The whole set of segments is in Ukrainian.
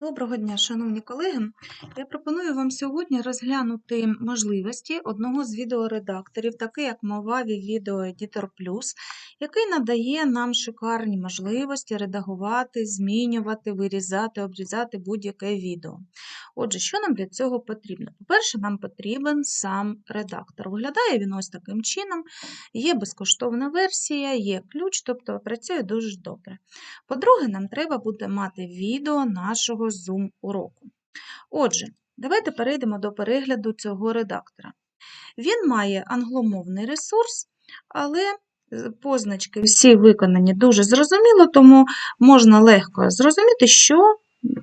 Доброго дня, шановні колеги. Я пропоную вам сьогодні розглянути можливості одного з відеоредакторів, такий як Movavi Video Editor Plus, який надає нам шикарні можливості редагувати, змінювати, вирізати, обрізати будь-яке відео. Отже, що нам для цього потрібно? По-перше, нам потрібен сам редактор. Виглядає він ось таким чином. Є безкоштовна версія, є ключ, тобто працює дуже добре. По-друге, нам треба буде мати відео нашого Zoom уроку. Отже, давайте перейдемо до перегляду цього редактора. Він має англомовний ресурс, але е, позначки всі виконані дуже зрозуміло, тому можна легко зрозуміти, що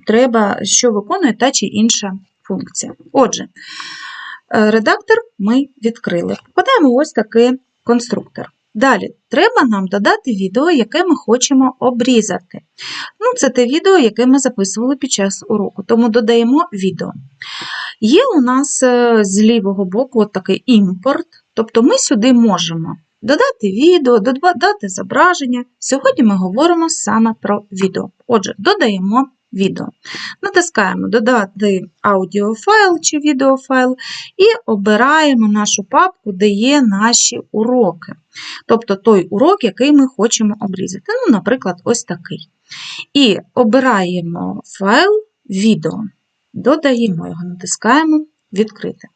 треба, що виконує та чи інша функція. Отже, е, редактор ми відкрили. Подаємо ось такий конструктор. Далі, треба нам додати відео, яке ми хочемо обрізати. Ну, Це те відео, яке ми записували під час уроку, тому додаємо відео. Є у нас е, з лівого боку такий імпорт, тобто ми сюди можемо додати відео, додати зображення. Сьогодні ми говоримо саме про відео. Отже, додаємо відео. Натискаємо Додати аудіофайл чи відеофайл і обираємо нашу папку, де є наші уроки. Тобто той урок, який ми хочемо обрізати. Ну, наприклад, ось такий. І обираємо файл відео, додаємо його, натискаємо Відкрити.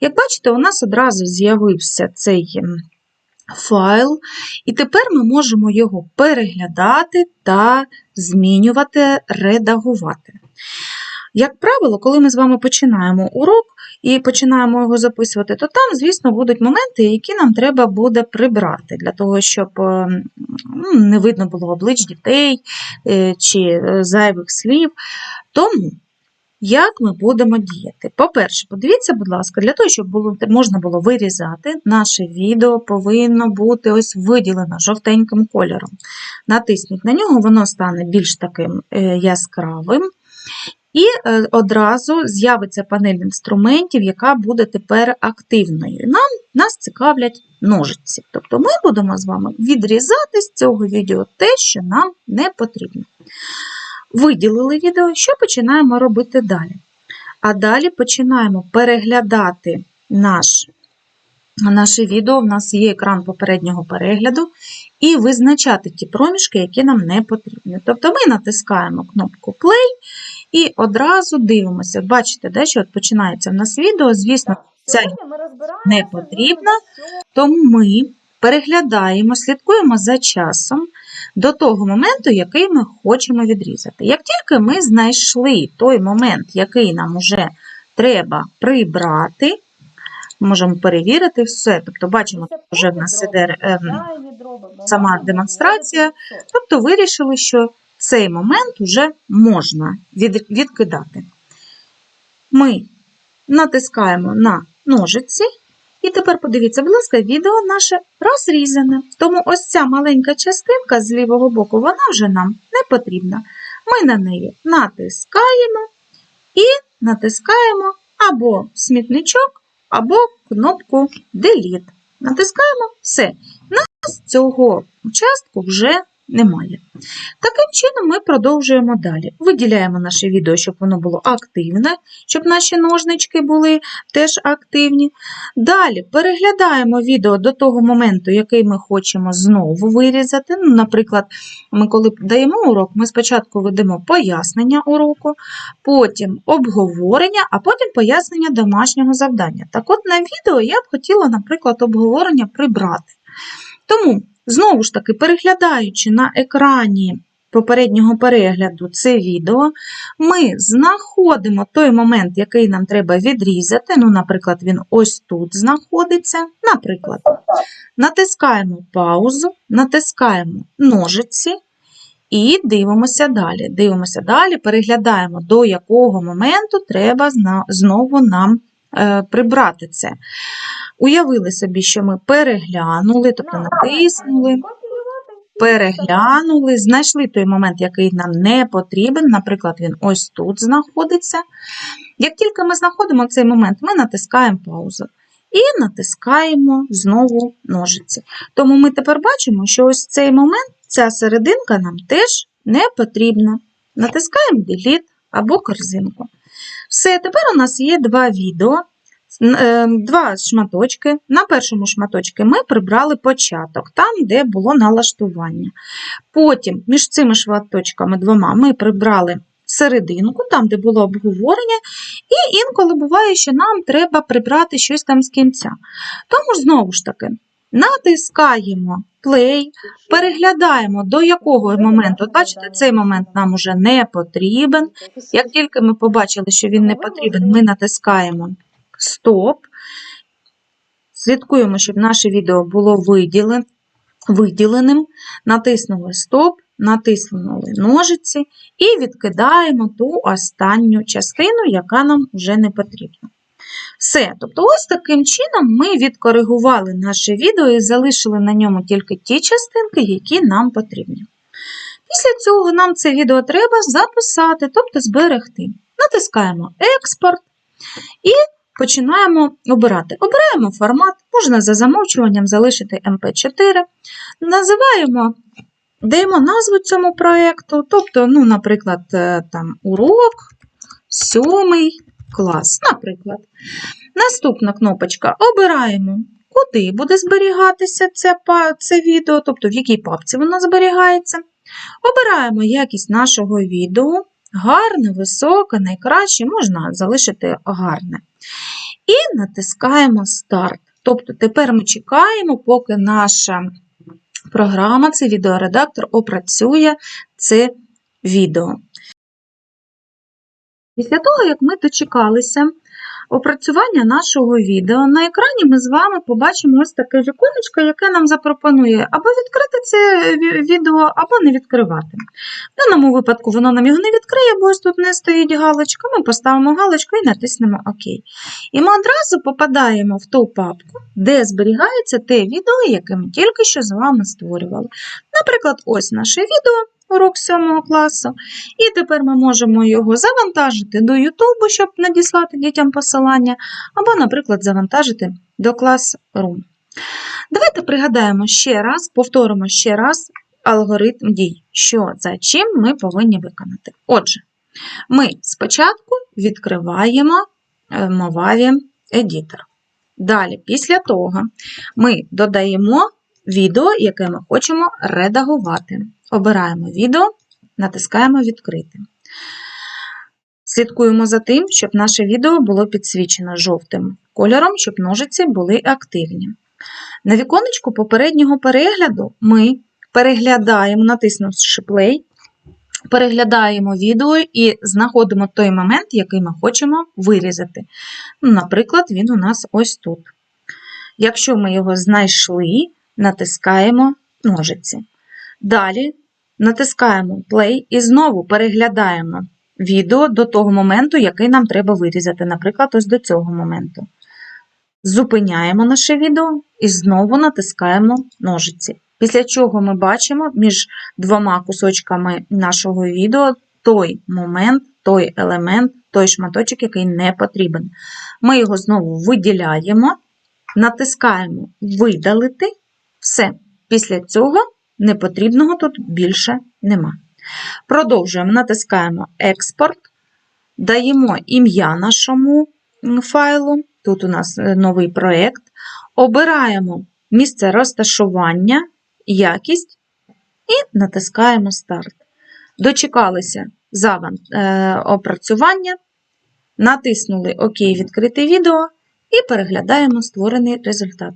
Як бачите, у нас одразу з'явився цей файл, і тепер ми можемо його переглядати та змінювати, редагувати. Як правило, коли ми з вами починаємо урок і починаємо його записувати, то там, звісно, будуть моменти, які нам треба буде прибрати, для того, щоб ну, не видно було облич дітей е, чи е, зайвих слів. Тому як ми будемо діяти? По-перше, подивіться, будь ласка, для того, щоб було, можна було вирізати, наше відео повинно бути ось виділено жовтеньким кольором. Натисніть на нього, воно стане більш таким е, яскравим. І е, одразу з'явиться панель інструментів, яка буде тепер активною. Нам Нас цікавлять ножиці. Тобто ми будемо з вами відрізати з цього відео те, що нам не потрібно виділили відео, що починаємо робити далі? А далі починаємо переглядати наш, наше відео, у нас є екран попереднього перегляду, і визначати ті проміжки, які нам не потрібні. Тобто ми натискаємо кнопку Play і одразу дивимося. Бачите, де, що от починається в нас відео, звісно, це не потрібно, тому ми переглядаємо, слідкуємо за часом до того моменту, який ми хочемо відрізати. Як тільки ми знайшли той момент, який нам вже треба прибрати, можемо перевірити все. Тобто, бачимо, вже в нас іде ем, сама демонстрація. Тобто, вирішили, що цей момент вже можна відкидати. Ми натискаємо на ножиці і тепер подивіться, будь ласка, відео наше розрізане. Тому ось ця маленька частинка з лівого боку, вона вже нам не потрібна. Ми на неї натискаємо і натискаємо або смітничок, або кнопку Delete. Натискаємо все. Нас цього участку вже немає. Таким чином, ми продовжуємо далі. Виділяємо наше відео, щоб воно було активне, щоб наші ножнички були теж активні. Далі переглядаємо відео до того моменту, який ми хочемо знову вирізати. Ну, Наприклад, ми коли даємо урок, ми спочатку ведемо пояснення уроку, потім обговорення, а потім пояснення домашнього завдання. Так от на відео я б хотіла, наприклад, обговорення прибрати. Тому Знову ж таки, переглядаючи на екрані попереднього перегляду це відео, ми знаходимо той момент, який нам треба відрізати. Ну, Наприклад, він ось тут знаходиться. Наприклад, натискаємо паузу, натискаємо ножиці і дивимося далі. Дивимося далі, переглядаємо, до якого моменту треба знову нам прибрати це. Уявили собі, що ми переглянули, тобто натиснули, переглянули, знайшли той момент, який нам не потрібен, наприклад, він ось тут знаходиться. Як тільки ми знаходимо цей момент, ми натискаємо паузу. І натискаємо знову ножиці. Тому ми тепер бачимо, що ось цей момент, ця серединка нам теж не потрібна. Натискаємо Delete або корзинку. Все, тепер у нас є два відео, е, два шматочки. На першому шматочку ми прибрали початок, там, де було налаштування. Потім між цими шматочками двома ми прибрали серединку, там, де було обговорення, і інколи буває, що нам треба прибрати щось там з кінця. Тому ж знову ж таки, натискаємо play, переглядаємо, до якого моменту. От бачите, цей момент нам уже не потрібен. Як тільки ми побачили, що він не потрібен, ми натискаємо стоп. Слідкуємо, щоб наше відео було виділеним. Натиснули стоп, натиснули ножиці і відкидаємо ту останню частину, яка нам вже не потрібна. Все, тобто, ось таким чином ми відкоригували наше відео і залишили на ньому тільки ті частинки, які нам потрібні. Після цього нам це відео треба записати, тобто зберегти. Натискаємо експорт і починаємо обирати. Обираємо формат, можна за замовчуванням залишити MP4. Називаємо, даємо назву цьому проєкту, тобто, ну, наприклад, е, там, урок, сьомий клас, наприклад. Наступна кнопочка обираємо, куди буде зберігатися це, це відео, тобто в якій папці воно зберігається. Обираємо якість нашого відео, гарне, високе, найкраще, можна залишити гарне. І натискаємо старт. Тобто тепер ми чекаємо, поки наша програма, цей відеоредактор, опрацює це відео. Після того, як ми дочекалися опрацювання нашого відео, на екрані ми з вами побачимо ось таке віконечко, яке нам запропонує або відкрити це відео, або не відкривати. В даному випадку воно нам його не відкриє, бо ось тут не стоїть галочка. Ми поставимо галочку і натиснемо ОК. І ми одразу попадаємо в ту папку, де зберігається те відео, яке ми тільки що з вами створювали. Наприклад, ось наше відео, урок 7 класу. І тепер ми можемо його завантажити до YouTube, щоб надіслати дітям посилання, або, наприклад, завантажити до Classroom. Давайте пригадаємо ще раз, повторимо ще раз алгоритм дій, що за чим ми повинні виконати. Отже, ми спочатку відкриваємо е, Movavi Editor. Далі, після того, ми додаємо відео, яке ми хочемо редагувати. Обираємо відео, натискаємо Відкрити. Слідкуємо за тим, щоб наше відео було підсвічено жовтим кольором, щоб ножиці були активні. На віконечку попереднього перегляду ми переглядаємо, натиснувши play, переглядаємо відео і знаходимо той момент, який ми хочемо вирізати. Ну, Наприклад, він у нас ось тут. Якщо ми його знайшли, натискаємо ножиці. Далі натискаємо play і знову переглядаємо відео до того моменту, який нам треба вирізати, наприклад, ось до цього моменту. Зупиняємо наше відео і знову натискаємо ножиці. Після чого ми бачимо між двома кусочками нашого відео той момент, той елемент, той шматочок, який не потрібен. Ми його знову виділяємо, натискаємо видалити. Все. Після цього непотрібного тут більше нема. Продовжуємо, натискаємо експорт, даємо ім'я нашому файлу. Тут у нас е, новий проєкт. Обираємо місце розташування, якість і натискаємо старт. Дочекалися е, опрацювання, натиснули ОК відкрити відео і переглядаємо створений результат.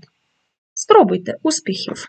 Спробуйте успіхів!